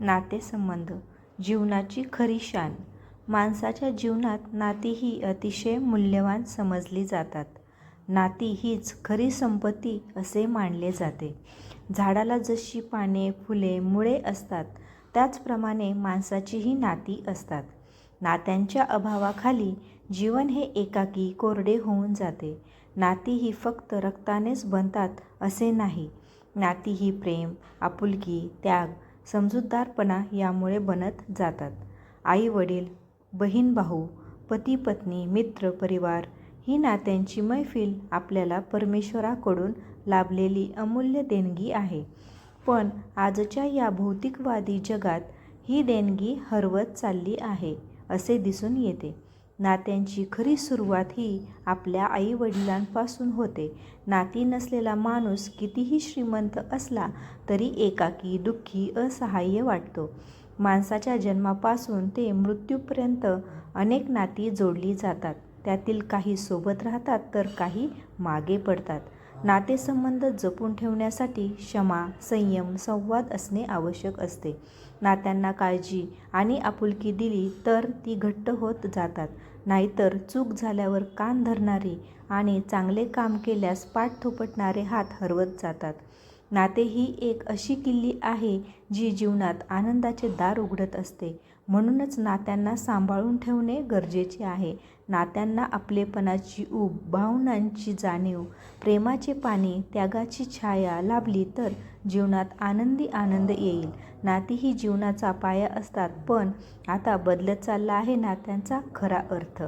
नातेसंबंध जीवनाची खरी शान माणसाच्या जीवनात नाती ही अतिशय मूल्यवान समजली जातात. नाती हीच खरी संपत्ती असे मानले जाते. झाडाला जशी पाने, फुले, मुळे असतात त्याचप्रमाणे माणसाचीही नाती असतात. नात्यांच्या अभावाखाली जीवन हे एकाकी, कोरडे होऊन जाते. नाती ही फक्त रक्तानेच बनतात असे नाही. नाती ही प्रेम, आपुलकी, त्याग, समजूतदारपणा यामुळे बनत जातात. आई-वडील, बहीण-भाऊ, पती-पत्नी, मित्र-परिवार ही नात्यांची मैफिल आपल्याला परमेश्वराकडून लाभलेली अमूल्य देणगी आहे. पण आजच्या या भौतिकवादी जगात ही देणगी हरवत चालली आहे असे दिसून येते. नात्यांची खरी सुरुवात ही आपल्या आई-वडिलांपासून होते. नाती नसलेला माणूस कितीही श्रीमंत असला तरी एकाकी, दुःखी, असहाय्य वाटतो. माणसाच्या जन्मापासून ते मृत्यूपर्यंत अनेक नाती जोडली जातात. त्यातील काही सोबत राहतात तर काही मागे पडतात. नातेसंबंध जपून ठेवण्यासाठी क्षमा, संयम, संवाद असणे आवश्यक असते. नात्यांना काळजी आणि आपुलकी दिली तर ती घट्ट होत जातात. नाहीतर चूक झाल्यावर कान धरणारे आणि चांगले काम केल्यास पाठ थोपटणारे हात हरवत जातात. नाते ही एक अशी किल्ली आहे जी जीवनात आनंदाचे दार उघडत असते. म्हणूनच नात्यांना सांभाळून ठेवणे गरजेचे आहे. नात्यांना आपलेपणाची ऊब, भावनांची जाणीव, प्रेमाचे पाणी, त्यागाची छाया लाभली तर जीवनात आनंदी आनंद येईल. नाती ही जीवनाचा पाया असतात पण आता बदलत चालला आहे नात्यांचा खरा अर्थ.